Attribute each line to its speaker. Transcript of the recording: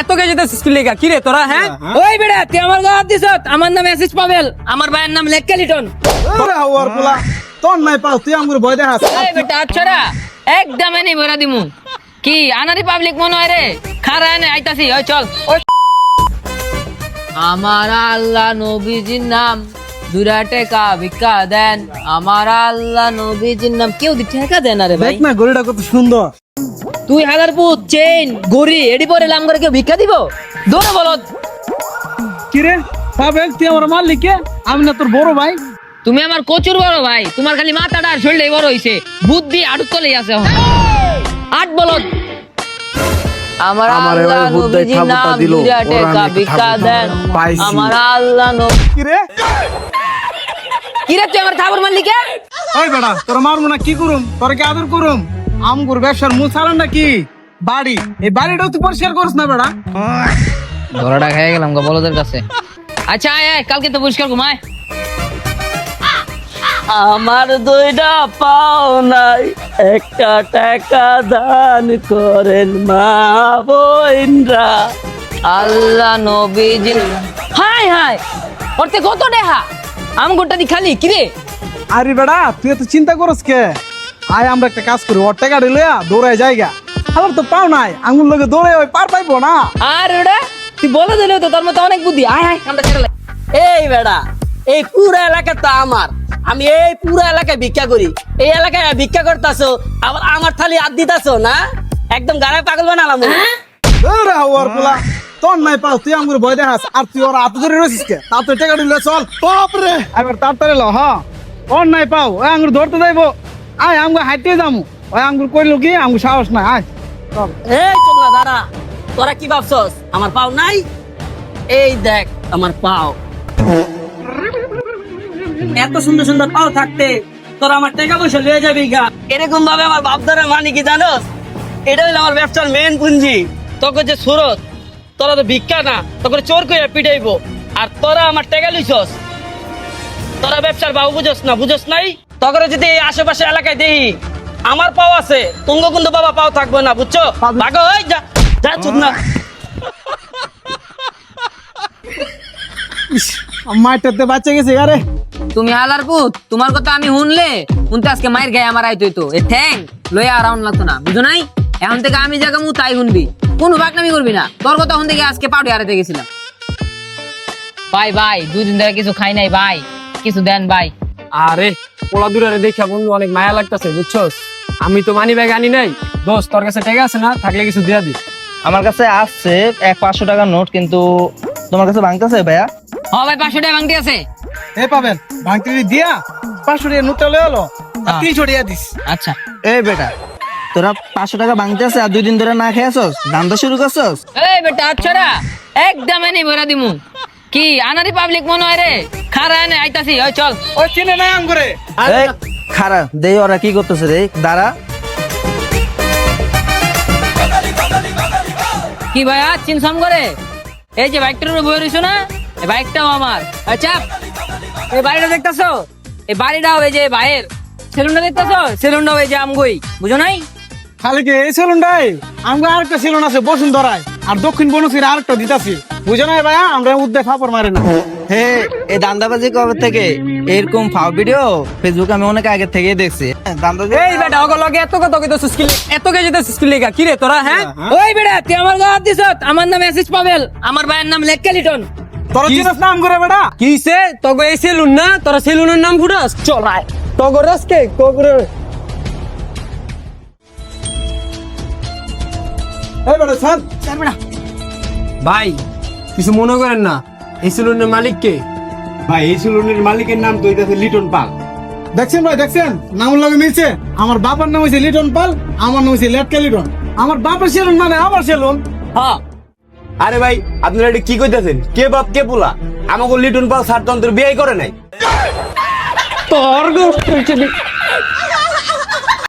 Speaker 1: এত কে যেতে স্কুল লেগা? কি রে তোরা হ্যাঁ? ওই বেড়া তুই আমার গাওয়া দিছ আমার নাম এসিস পাবেল আমার ভাইয়ের নাম লেক লিটন
Speaker 2: ওরে হাওয়ার পোলা তোর নাই পাও তুই আমার ভয় দেখাস।
Speaker 1: এই বেটা আচ্ছারা একদম এনে ভরা দিমু। কি আনারি পাবলিক মনে হয় রে? খারা এনে আইতাছি ওই চল। আমার আল্লাহ নবীজির নাম দুরা টেকা ভিক্ষা দেন। আমার আল্লাহ নবীজির নাম কেউ টেকা দেন আরে ভাই
Speaker 2: দেখ না গড়িটা কত সুন্দর।
Speaker 1: তুই হাজার পুত চেন গড়ি এডি পরে লাম করে কেউ ভিক্ষা দিব? দৌড়ে বলো
Speaker 2: কিরে? পাবেল তুই আমার মালিক কে? আমি না তোর বড় ভাই।
Speaker 1: তুমি আমার কচুর বড় ভাই তোমার খালি মাথাটা আর শরীরটাই বড় হইছে। বুদ্ধি আটক তলেই আছে আট বলদ। আমার আল্লাহ
Speaker 3: ঠাকুরটা
Speaker 1: নাম
Speaker 3: দিল,
Speaker 1: দুইটা টেকা ভিক্ষা দেন। আমার আল্লাহ নবী
Speaker 2: কিরে?
Speaker 1: কিরে তুই আমার ঠাকুর মানলি কে?
Speaker 2: ওই বেটা তোর মারবো না কি করুম? তোর কি আদর করুম? আমগুর ব্যবসার মূল না কি? বাড়ি। এই বাড়িটাও তুই পরিষ্কার করিস না বেটা
Speaker 1: ধরাটা খেয়ে গেলাম গো বলদের কাছে। আচ্ছা আয় আয় কালকে তো পরিষ্কার ঘুমায়
Speaker 4: আমার দুইটা পাও নাই একটা টাকা দান করেন মা বোনরা।
Speaker 1: আল্লাহ নবীজি হাই হাই ওরতে কত দেহা আম গোটা দি খালি কিরে
Speaker 2: আরে বেটা তুই এত চিন্তা করস কে? আয় আমরা একটা কাজ করি ওর টাকা লইয়া দৌড়ায় জায়গা। আমার তো পাও নাই আঙুল লোকে দৌড়ে ওই পার পাইবো না।
Speaker 1: আর ওটা তুই বলে দিলে তো তোর মতো অনেক বুদ্ধি। আয় আয় আমরা ছেড়ে
Speaker 4: এই বেড়া এই পুরো এলাকা তো আমার। আমি এই পুরো এলাকায় ভিক্ষা করি। এই এলাকায় ভিক্ষা করতেছো আবার আমার থালি হাত দিতাছো না? একদম গাড়ায় পাগল বানালাম
Speaker 2: দৌড়ে হাওয়ার পোলা তোর নাই পাও তুই আমার ভয় দেখাস আর তুই ওর হাতে ধরে রয়েছিস কে? তার তো টাকা দিলে চল। বাপরে! এবার তাড়াতাড়ি ল হ। তোর নাই পাও ওই আঙ্গুর ধরতে যাইবো। আয় আঙ্গুর হাইতে যামু। ওই আঙ্গুর কইলো কি আঙ্গুর সাহস নাই, আয়।
Speaker 4: এই চোখলা দাঁড়া, তোরা কি ভাবছস? আমার পাও নাই? এই দেখ, আমার পাও। এত সুন্দর সুন্দর পাও থাকতে তোরা আমার টাকা পয়সা লয়ে যাবি গা। এরকম ভাবে আমার বাপ দ্বারা মানি কি জানোস? এটা হলো আমার ব্যবসার মেন পুঞ্জি তোকে যে সুরত, তোরা তো ভিক্ষা না, তোকে চোর করে পিটাইবো। আর তোরা আমার টাকা লইছস। তোরা ব্যবসার বাবু বুঝোস না, বুঝোস নাই? তখন যদি এই আশেপাশে এলাকায় দেখি আমার পাও আছে তুঙ্গ কিন্তু বাবা পাও থাকবে না বুঝছ? ভাগো ওই যা যা চুপ না।
Speaker 2: মাইটাতে বাচ্চা গেছে আরে।
Speaker 1: তুমি হালার পুত তোমার কথা আমি শুনলে শুনতে আজকে মায়ের গায়ে আমার আইতো তো এ লাগতো না বুঝো নাই? এখন থেকে আমি জায়গা মু তাই শুনবি। কোনো বাকনামি করবি না। তোর কথা শুনতে গিয়ে আজকে পাউডি হারাতে গেছিলাম। ভাই ভাই দুই দিন ধরে কিছু খাই নাই ভাই কিছু দেন ভাই
Speaker 5: আরে পোলা দূরে দেখা বন্ধু অনেক মায়া লাগতেছে বুঝছস? আমি তো মানি ব্যাগ আনি নাই। দোস্ত তোর কাছে টাকা আছে না? থাকলে কিছু দিয়া দি।
Speaker 3: আমার কাছে আসছে এক পাঁচশো টাকার নোট কিন্তু তোমার কাছে ভাঙতেছে ভাইয়া?
Speaker 1: হ ভাই পাঁচশো টাকা ভাঙতে আছে।
Speaker 2: এ পাবেন ভাঙতি দিয়া পাঁচশো টাকা নোটটা লয়ে এলো তিনশো টাকা দিস।
Speaker 1: আচ্ছা।
Speaker 3: এই বেটা তোরা পাঁচশো টাকা ভাঙতে আছে আর দুই দিন ধরে না খেয়েছস? দান্দা শুরু করছস?
Speaker 1: এই বেটা আচ্ছারা একদম এনে ভরা দিমু। কি? আনারি পাবলিক মনে হয় রে। খারা এনে আইতাছি। ওই চল।
Speaker 2: ওই চিনে নাই আম করে
Speaker 3: এই, খারাপ দেই ওরা কি করতেছে রে? দাঁড়া।
Speaker 1: কি ভাইয়া চিনসাম করে এই যে বাইকটার উপরে বয়ে রইছো না? এই বাইকটাও আমার। আচ্ছা এই বাড়িটা দেখতেছো? এই বাড়িটাও এই যে ভাইয়ের। সেলুনটা দেখতেছো? সেলুনটাও এই যে আমগই। বুঝো নাই?
Speaker 2: খালি কি এই সেলুনটাই? আমরা আরেকটা সেলুন আছে বসুন বসুন্ধরায়। আর দক্ষিণ বনশ্রীর আরেকটা দিতাছি। বুঝো না ভাইয়া আমরা উদ্দে ফাপড় মারে না।
Speaker 3: হে এই দান্দাবাজি কবে থেকে? এরকম ফাও ভিডিও ফেসবুকে আমি অনেক আগে থেকেই দেখছি। দান্দাবাজি
Speaker 1: এই বেটা ওকে লগে এত কথা কইতো এত কে যেতে লেগা? কি রে তোরা হ্যাঁ? ওই বেটা তুই আমার দিছ? আমার নাম পাবেল আমার ভাইয়ের নাম লেক লিটন
Speaker 2: তোরা চিনস না আম করে বেটা
Speaker 5: কিসে তোকে এই সেলুন না? তোরা সেলুনের নাম ফুটাস চল আয়। তোকে রাস্কে কোকরে
Speaker 2: এই বেটা স্যার
Speaker 5: ভাই কিছু মনে করেন না এই সেলুনের মালিক কে
Speaker 6: ভাই এই সেলুনের মালিকের নাম তো হইতাছে লিটন পাল।
Speaker 2: দেখছেন ভাই দেখছেন? নাম লগে মিলছে আমার বাবার নাম হইছে লিটন পাল আমার নাম হইছে লেটকা লিটন। আমার বাবার সেলুন মানে আমার সেলুন।
Speaker 1: হ্যাঁ।
Speaker 6: আরে ভাই আপনারা এটা কি কইতাছেন? কে বাপ কে পোলা? আমাকে লিটন পাল সারতন্ত্র বিয়ে করে নাই।
Speaker 5: তোর গোষ্ঠ